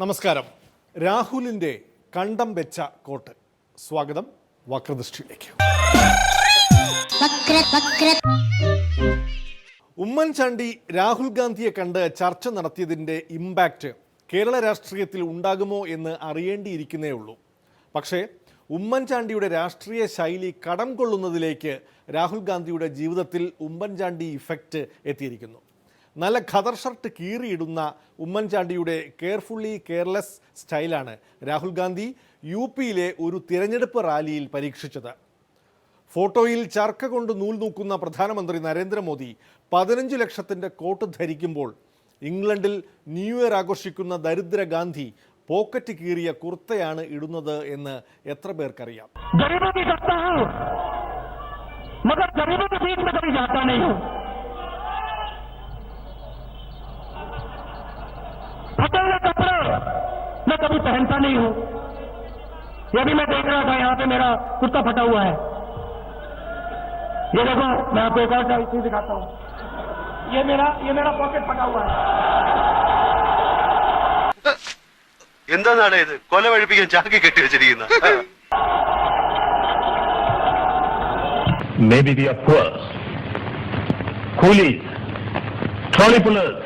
നമസ്കാരം. രാഹുലിന്റെ കണ്ടം വെച്ച കോട്ട്. സ്വാഗതം വക്രദൃഷ്ടിയിലേക്ക്. വക്ര വക്ര. ഉമ്മൻചാണ്ടി രാഹുൽ ഗാന്ധിയെ കണ്ട് ചർച്ച നടത്തിയതിന്റെ ഇമ്പാക്റ്റ് കേരള രാഷ്ട്രീയത്തിൽ ഉണ്ടാകുമോ എന്ന് അറിയേണ്ടിയിരിക്കുന്നേ ഉള്ളൂ. പക്ഷേ ഉമ്മൻചാണ്ടിയുടെ രാഷ്ട്രീയ ശൈലി കടം കൊള്ളുന്നതിലേക്ക് രാഹുൽ ഗാന്ധിയുടെ ജീവിതത്തിൽ ഉമ്മൻചാണ്ടി ഇഫക്റ്റ് എത്തിയിരിക്കുന്നു. നല്ല ഖദർ ഷർട്ട് കീറിയിടുന്ന ഉമ്മൻചാണ്ടിയുടെ കെയർഫുള്ളി കെയർലെസ് സ്റ്റൈലാണ് രാഹുൽ ഗാന്ധി യു പിയിലെ ഒരു തിരഞ്ഞെടുപ്പ് റാലിയിൽ പരീക്ഷിച്ചത്. ഫോട്ടോയിൽ ചർക്ക കൊണ്ട് നൂൽ നൂക്കുന്ന പ്രധാനമന്ത്രി നരേന്ദ്രമോദി പതിനഞ്ച് ലക്ഷത്തിന്റെ കോട്ട് ധരിക്കുമ്പോൾ ഇംഗ്ലണ്ടിൽ ന്യൂ ഇയർ ആഘോഷിക്കുന്ന ദരിദ്ര ഗാന്ധി പോക്കറ്റ് കീറിയ കുർത്തയാണ് ഇടുന്നത് എന്ന് എത്ര പേർക്കറിയാം गरीबों की करता हूं मगर गरीबों के बीच में कभी जाता नहीं हूं फटे हुए कपड़े मैं कभी पहनता नहीं हूं ये भी मैं देख रहा था यहां पे मेरा कुर्ता फटा हुआ है ये देखो मैं आपको एक और चीज दिखाता हूं ये मेरा ये मेरा पॉकेट फटा हुआ है എന്താണ് ഇത് കൊല വഴിപ്പിക്കാൻ ചാക്കി കെട്ടി വെച്ചിരിക്കുന്ന Maybe we are poor, coolies, trolley pullers,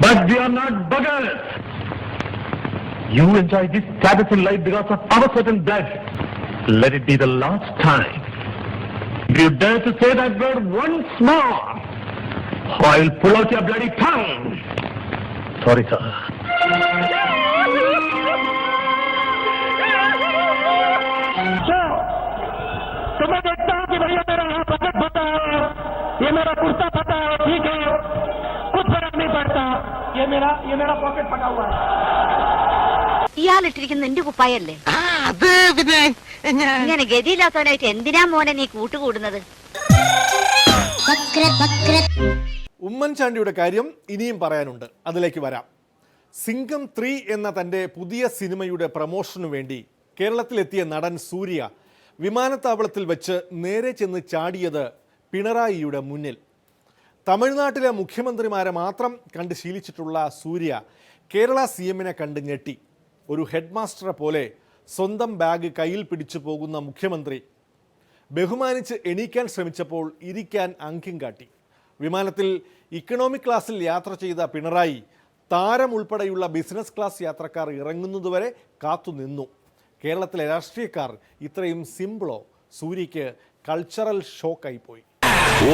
but we are not beggars. You enjoy this status in life because of our certain blood. Let it be the last time. If you dare to say that word once more, I will pull out your bloody tongue. Sorry, sir. मैं देखता हूं कि भैया मेरा यहाँ pocket फटा है ये मेरा कुर्ता फटा है ठीक है कुछ फर्क नहीं पड़ता ये मेरा ये मेरा पॉकेट फटा हुआ है ഇയാളിട്ടിരിക്കുന്ന നിന്റെ കുപ്പായല്ലേ അത് പിന്നെ ഞാൻ ഇങ്ങനെ ഗതിയില്ലാത്തവനായിട്ട് എന്തിനാ മോനെ നീ കൂട്ടുകൂടുന്നത് വക്ര വക്ര ഉമ്മൻചാണ്ടിയുടെ കാര്യം ഇനിയും പറയാനുണ്ട് അതിലേക്ക് വരാം സിംഗം ത്രീ എന്ന തൻ്റെ പുതിയ സിനിമയുടെ പ്രമോഷനു വേണ്ടി കേരളത്തിലെത്തിയ നടൻ സൂര്യ വിമാനത്താവളത്തിൽ വെച്ച് നേരെ ചെന്ന് ചാടിയത് പിണറായിയുടെ മുന്നിൽ. തമിഴ്നാട്ടിലെ മുഖ്യമന്ത്രിമാരെ മാത്രം കണ്ട് ശീലിച്ചിട്ടുള്ള സൂര്യ കേരള സി എമ്മിനെ കണ്ട് ഞെട്ടി. ഒരു ഹെഡ് മാസ്റ്ററെ പോലെ സ്വന്തം ബാഗ് കയ്യിൽ പിടിച്ചു പോകുന്ന മുഖ്യമന്ത്രി ബഹുമാനിച്ച് എണീക്കാൻ ശ്രമിച്ചപ്പോൾ ഇരിക്കാൻ അങ്കിം കാട്ടി. വിമാനത്തിൽ ഇക്കണോമിക് ക്ലാസ്സിൽ യാത്ര ചെയ്ത പിണറായി താരം ഉൾപ്പെടെയുള്ള ബിസിനസ് ക്ലാസ് യാത്രക്കാർ ഇറങ്ങുന്നതുവരെ കാത്തുനിന്നു. കേരളത്തിലെ രാഷ്ട്രീയക്കാർ ഇത്രയും സിമ്പിളോ സൂര്യയ്ക്ക് കൾച്ചറൽ ഷോക്കായി പോയി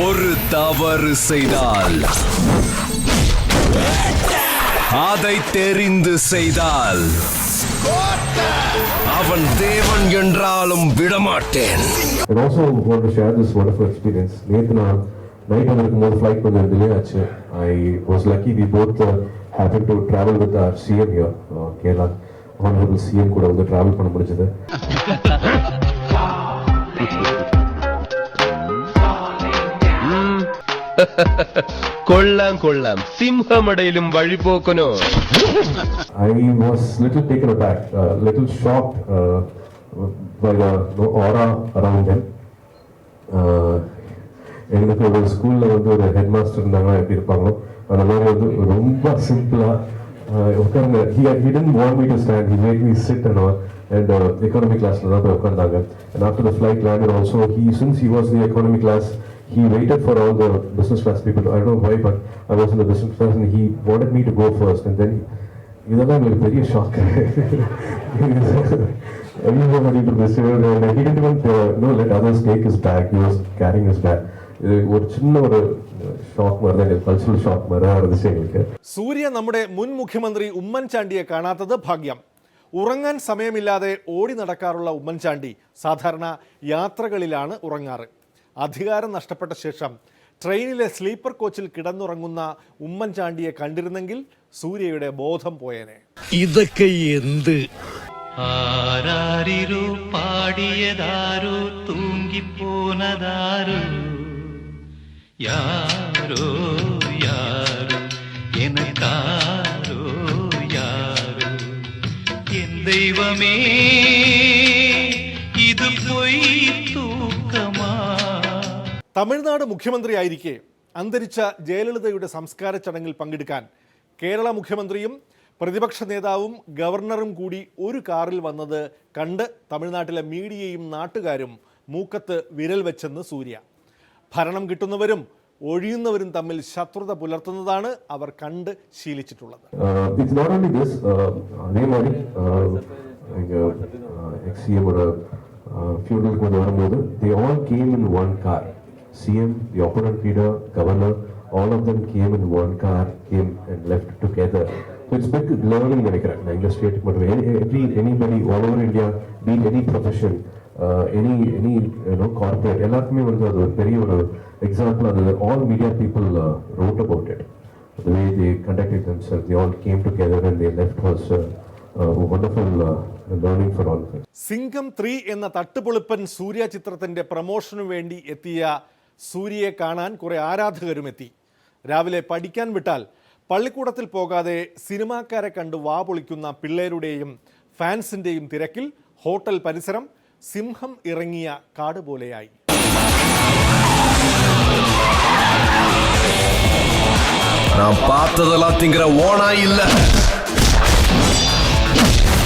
ஒரு தவறு செய்தால் அதை தெரிந்து செய்தால் அவன் தேவன் என்றாலும் விடமாட்டேன் And also want to share this wonderful experience. நேற்று நான் நைட் வந்திருக்கும்போது ஃப்ளைட் கொஞ்சம் டிலே ஆச்சு I was lucky we both happen to travel with our CM your Kerala honourable CM கூட வந்து ட்ராவல் பண்ண முடிஞ்சது കൊള്ളാം കൊള്ളാം സിംഹമടയിലും വഴിപോക്കനോ I was little taken aback, uh, little shocked uh, by the, the aura around him. Uh, எங்களுக்கு ஒரு ஸ்கூல்ல வந்து ஒரு ஹெட் மாஸ்டர் இருந்தாங்கன்னா எப்படி இருப்பாங்களோ அந்த மாதிரி வந்து ரொம்ப சிம்பிளா உட்கார்ந்து he he didn't want me to stand he made me sit and all and uh, economy classல தான் போய் உட்கார்ந்தாங்க and after the flight landed also he since he was the economy class he waited for all the business class people I don't know why but I was in the business class and he wanted me to go first and then he, இதெல்லாம் எங்களுக்கு பெரிய shock everybody to this and he didn't even uh, no let others take his bag he was carrying his bag இது ஒரு சின்ன ஒரு shock shock സൂര്യ നമ്മുടെ മുൻ മുഖ്യമന്ത്രി ഉമ്മൻചാണ്ടിയെ കാണാത്തത് ഭാഗ്യം. ഉറങ്ങാൻ സമയമില്ലാതെ ഓടി നടക്കാറുള്ള ഉമ്മൻചാണ്ടി സാധാരണ യാത്രകളിലാണ് ഉറങ്ങാറ്. അധികാരം നഷ്ടപ്പെട്ട ശേഷം ട്രെയിനിലെ സ്ലീപ്പർ കോച്ചിൽ കിടന്നുറങ്ങുന്ന ഉമ്മൻചാണ്ടിയെ കണ്ടിരുന്നെങ്കിൽ സൂര്യയുടെ ബോധം പോയേനെ. ഇതൊക്കെ എന്ത്? ആരാരിരു പാടിയതാരു തൂങ്ങിപ്പോനതാരു யாரோ யாரோ? எனக்காரோ என் தெய்வமே இது பொய் தூக்கமா? തമിഴ്നാട് മുഖ്യമന്ത്രിയായിരിക്കെ അന്തരിച്ച ജയലളിതയുടെ സംസ്കാര ചടങ്ങിൽ പങ്കെടുക്കാൻ കേരള മുഖ്യമന്ത്രിയും പ്രതിപക്ഷ നേതാവും ഗവർണറും കൂടി ഒരു കാറിൽ വന്നത് കണ്ട് തമിഴ്നാട്ടിലെ മീഡിയയും നാട്ടുകാരും മൂക്കത്ത് വിരൽ വെച്ചെന്ന് സൂര്യ. ഭരണം കിട്ടുന്നവരും ഒഴിയുന്നവരും തമ്മിൽ ശത്രുത പുലർത്തുന്നതാണ് അവർ കണ്ട് ശീലിച്ചിട്ടുള്ളത് Uh, it's not only this, uh, அதே மாதிரி எக்ஸிஎமோட ஃபியூனலுக்கு வந்து வரும்போது they all came in one car. CM, the opponent leader, governor, all of them came in one car, came and left together. So it's big learning நினைக்கிறேன் நான் இந்த state மட்டும் every anybody all over India, be it any profession, uh, any any you know corporate, எல்லாருக்குமே வந்து அது ஒரு பெரிய ஒரு எக்ஸாம்பிள் அது all media people uh, wrote about it. the way they conducted themselves, they all came together and they left was uh, uh, wonderful uh, learning for all of us. Singam three എന്ന തട്ടുപൊളിപ്പൻ സൂര്യ ചിത്രത്തിന്റെ പ്രമോഷനു വേണ്ടി എത്തിയ സൂര്യയെ കാണാൻ കുറെ ആരാധകരും എത്തി രാവിലെ പഠിക്കാൻ വിട്ടാൽ പള്ളിക്കൂടത്തിൽ പോകാതെ സിനിമാക്കാരെ കണ്ട് വാ പൊളിക്കുന്ന പിള്ളേരുടെയും ഫാൻസിന്റെയും തിരക്കിൽ ഹോട്ടൽ പരിസരം സിംഹം ഇറങ്ങിയ കാട് പോലെയായി நான் பார்த்ததெல்லாம் திங்கிற ஓனா இல்ல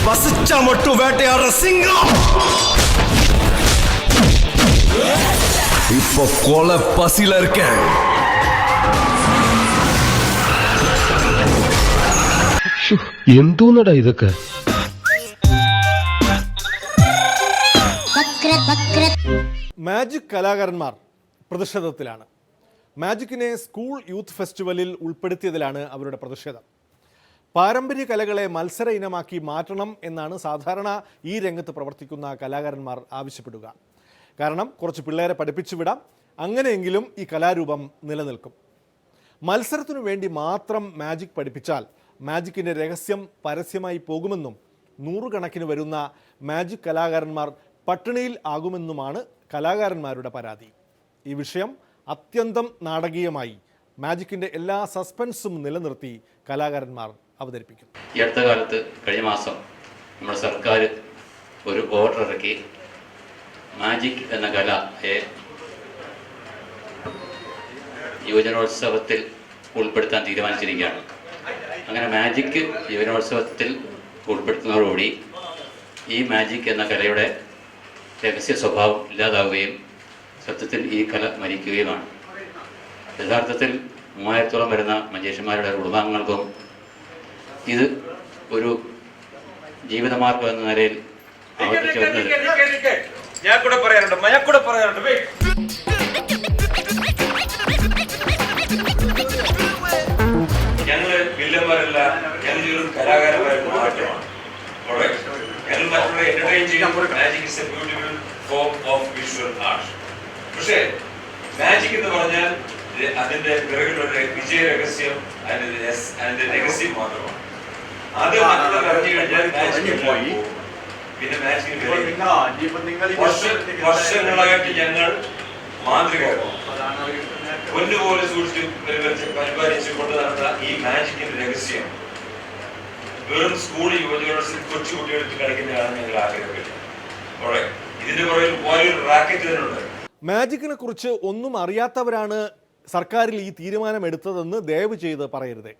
பசிச்சா மட்டும் வேட்டையாடுற சிங்கம் இப்போ கொலை பசியில இருக்கேன் എന്തോന്നടാ ഇതൊക്കെ മാജിക് കലാകാരന്മാർ പ്രതിഷേധത്തിലാണ്. മാജിക്കിനെ സ്കൂൾ യൂത്ത് ഫെസ്റ്റിവലിൽ ഉൾപ്പെടുത്തിയതിലാണ് അവരുടെ പ്രതിഷേധം. പാരമ്പര്യ കലകളെ മത്സര ഇനമാക്കി മാറ്റണം എന്നാണ് സാധാരണ ഈ രംഗത്ത് പ്രവർത്തിക്കുന്ന കലാകാരന്മാർ ആവശ്യപ്പെടുക. കാരണം കുറച്ച് പിള്ളേരെ പഠിപ്പിച്ചു വിടാം അങ്ങനെയെങ്കിലും ഈ കലാരൂപം നിലനിൽക്കും. മത്സരത്തിനു വേണ്ടി മാത്രം മാജിക് പഠിപ്പിച്ചാൽ മാജിക്കിന്റെ രഹസ്യം പരസ്യമായി പോകുമെന്നും നൂറുകണക്കിന് വരുന്ന മാജിക് കലാകാരന്മാർ പട്ടിണിയിൽ ആകുമെന്നുമാണ് കലാകാരന്മാരുടെ പരാതി. ഈ വിഷയം അത്യന്തം നാടകീയമായി മാജിക്കിന്റെ എല്ലാ സസ്പെൻസും നിലനിർത്തി കലാകാരന്മാർ അവതരിപ്പിക്കുന്നു. ഈ അടുത്ത കാലത്ത് കഴിഞ്ഞ മാസം നമ്മുടെ സർക്കാർ ഒരു ഓർഡർ ഇറക്കി. മാജിക് എന്ന കലയെ യുവജനോത്സവത്തിൽ ഉൾപ്പെടുത്താൻ തീരുമാനിച്ചിരിക്കുകയാണ്. അങ്ങനെ മാജിക് യുവജനോത്സവത്തിൽ ഉൾപ്പെടുത്തുന്നതോടുകൂടി ഈ മാജിക് എന്ന കലയുടെ രഹസ്യ സ്വഭാവം ഇല്ലാതാവുകയും സത്യത്തിൽ ഈ കല മരിക്കുകയുമാണ് യഥാർത്ഥത്തിൽ മൂവായിരത്തോളം വരുന്ന മഞ്ചേഷന്മാരുടെ കുടുംബാംഗങ്ങൾക്കും ഇത് ഒരു ജീവിതമാർഗം എന്ന നിലയിൽ ആവർത്തിച്ചു വരുന്നത് ഞാൻ കൂടെ പറയാനുണ്ട് ഞാൻ കൂടെ പറയാനുണ്ട് wait. ഞങ്ങൾ വില്ലന്മാരല്ല ഞങ്ങൾ കലാകാരന്മാരുടെ മാറ്റമാണ്? ഞങ്ങൾ മറ്റുള്ള എന്റർടൈൻ ചെയ്യുമ്പോൾ magic is a beautiful form of visual art പക്ഷേ മാജിക് എന്ന് പറഞ്ഞാൽ അതിന്റെ പിറകിലുള്ള വിജയ രഹസ്യം അതിന്റെ അതിന്റെ രഹസ്യം മാത്രമാണ്. അത് മറ്റുള്ളവർ അറിഞ്ഞു കഴിഞ്ഞാൽ മാജിക് പോയി. പിന്നെ മാജിക് വർഷങ്ങളായിട്ട് ഞങ്ങൾ മാതൃക പൊന്നുപോലെ സൂക്ഷിച്ച് പരിപാലിച്ച് പരിപാലിച്ച് കൊണ്ടു നടന്ന ഈ മാജിക്കിന്റെ രഹസ്യം. വെറും സ്കൂൾ യുവജനോത്സവത്തിൽ കൊച്ചു കുട്ടികൾക്ക് കളിക്കുന്നതാണ് ഞങ്ങൾ ആഗ്രഹമില്ല Alright. ഇതിന്റെ പുറകിൽ വലിയൊരു റാക്കറ്റ് തന്നെയുണ്ട്. മാജിക്കിനെ കുറിച്ച് ഒന്നും അറിയാത്തവരാണ് സർക്കാരിൽ ഈ തീരുമാനം എടുത്തതെന്ന് ദയവ് ചെയ്ത് പറയരുതേ.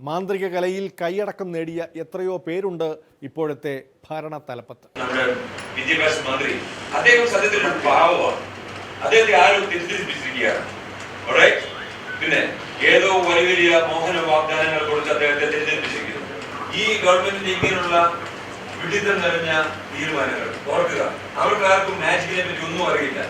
മാന്ത്രിക കലയിൽ കൈയടക്കം നേടിയ എത്രയോ പേരുണ്ട് ഇപ്പോഴത്തെ ഭരണ തലപ്പത്ത് വിദ്യാഭ്യാസ മന്ത്രി അദ്ദേഹം സത്യത്തിൽ ഒരു പാവമാണ്. അദ്ദേഹത്തെ ആരും തെറ്റിദ്ധരിപ്പിച്ചിരിക്കുകയാണ്? പിന്നെ ഏതോ വലിയ വലിയ മോഹന വാഗ്ദാനങ്ങൾ ഈ ഗവൺമെന്റിന്റെ ഇങ്ങനെയുള്ള വിഡിത്തം നിറഞ്ഞ തീരുമാനങ്ങൾ. ഓർക്കുക അവർക്ക് ആർക്കും മാജിക്കിനെ പറ്റി ഒന്നും അറിയില്ല.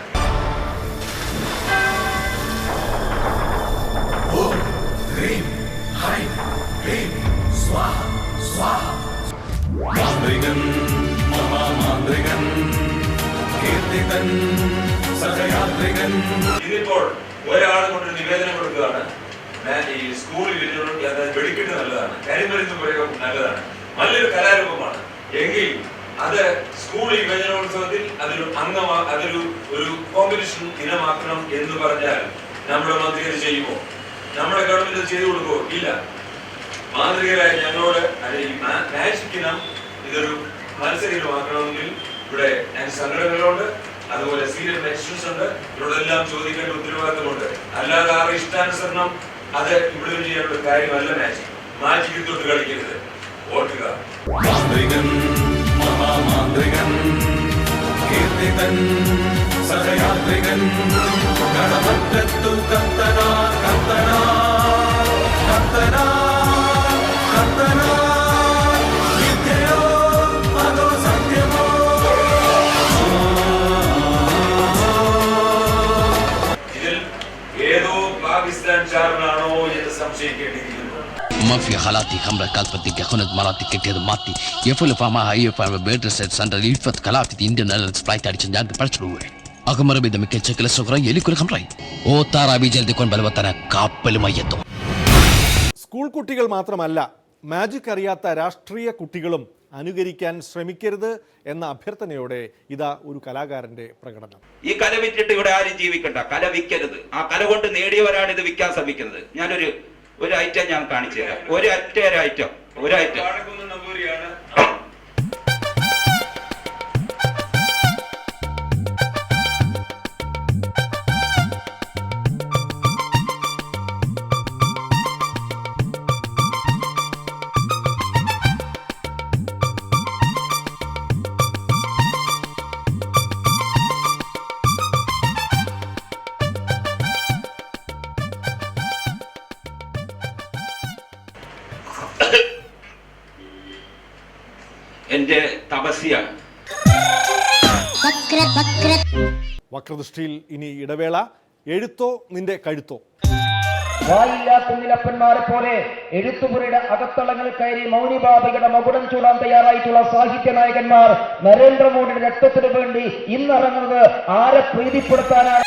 ഇതിപ്പോൾ ഒരാൾ കൊണ്ട് നിവേദനം കൊടുക്കുകയാണ്. ഈ സ്കൂളിൽ ഇരുന്നുകൊണ്ട് വെടിക്കെട്ട് നല്ലതാണ്. കരിമരുന്ന് പ്രയോഗം നല്ലതാണ്. നല്ലൊരു കലാരൂപമാണ്. എങ്കിൽ അത് സ്കൂൾ യുവജനോത്സവത്തിൽ അതൊരു അംഗമാ അതൊരു ഒരു കോമ്പറ്റീഷൻ ഇനമാക്കണം എന്ന് പറഞ്ഞാൽ നമ്മുടെ മന്ത്രി അത് ചെയ്യുമോ? നമ്മുടെ ഗവൺമെന്റ് അത് ചെയ്തു കൊടുക്കുമോ? ഇല്ല. മാന്ത്രികരായ ഞങ്ങളോട് അല്ലെ ഈ മാജിക് ഇനം ഇതൊരു മത്സര ഇനമാക്കണമെങ്കിൽ ഇവിടെ ഞാൻ സംഘടനകളുണ്ട് അതുപോലെ സീനിയർ മെഡിസിൻസ് ഉണ്ട്. ഇവരോടെല്ലാം ചോദിക്കേണ്ട ഉത്തരവാദിത്തമുണ്ട്. അല്ലാതെ ആ ഇഷ്ടാനുസരണം അത് ഇവിടെ ചെയ്യാനുള്ള കാര്യമല്ല മാജിക് മാജിക് തൊട്ട് കളിക്കരുത് ഓട്ടുക മാന്ത്രികൻ മഹാമാന്ത്രികൻ കീർത്തിതൻ സഹയാത്രികൻ കടമറ്റത്തു കത്തനാ കത്തനാ കത്തനാ കത്തനാ ഏതോ പാകിസ്ഥാൻ ചാരനാണോ എന്ന് സംശയിക്കേണ്ടിയിരിക്കുന്നു ما في حالاتي خمرة كالفتي كخونة مراتي كتير ماتي يفعل فما هاي فما بيرد سيت سندر يفت كلافي دي اندن ايرلاينز فلايت اريشن جاك برشلوه أغمر بيدا مكي شكل سغرا يلي كل خمراي او تارا بي جلدي كون بلوتنا كابل ميتو സ്കൂൾ കുട്ടികൾ മാത്രമല്ല മാജിക് അറിയാത്ത രാഷ്ട്രീയ കുട്ടികളും അനുകരിക്കാൻ ശ്രമിക്കരുത് എന്ന അഭ്യർത്ഥനയോടെ ഇതാ ഒരു കലാകാരന്റെ പ്രകടനം. ഈ കല വിറ്റിട്ട് ഇവിടെ ആരും ജീവിക്കണ്ട. കല വിൽക്കരുത് ആ കല കൊണ്ട് നേടിയവരാണ് ഇത് വിൽക്കാൻ ശ്രമിക്കുന്നത്. ഞാനൊരു ഒരു ഐറ്റം ഞാൻ കാണിച്ചു തരാം ഒരു ഒറ്റ ഒരു ഐറ്റം ഒരു ഐറ്റം വക്രദൃഷ്ടിയിൽ ഇനി ഇടവേള. എഴുത്തോ നിന്റെ കഴുത്തോ? വായില്ലാത്ത നിലപ്പന്മാരെ പോലെ എഴുത്തുപുരയുടെ അകത്തളങ്ങൾ കയറി മൗനിബാബയുടെ മകുടം ചൂടാൻ തയ്യാറായിട്ടുള്ള സാഹിത്യ നായകന്മാർ നരേന്ദ്രമോദിയുടെ രക്തത്തിന് വേണ്ടി ഇന്നിറങ്ങുന്നത് ആരെ പ്രീതിപ്പെടുത്താനാണ്?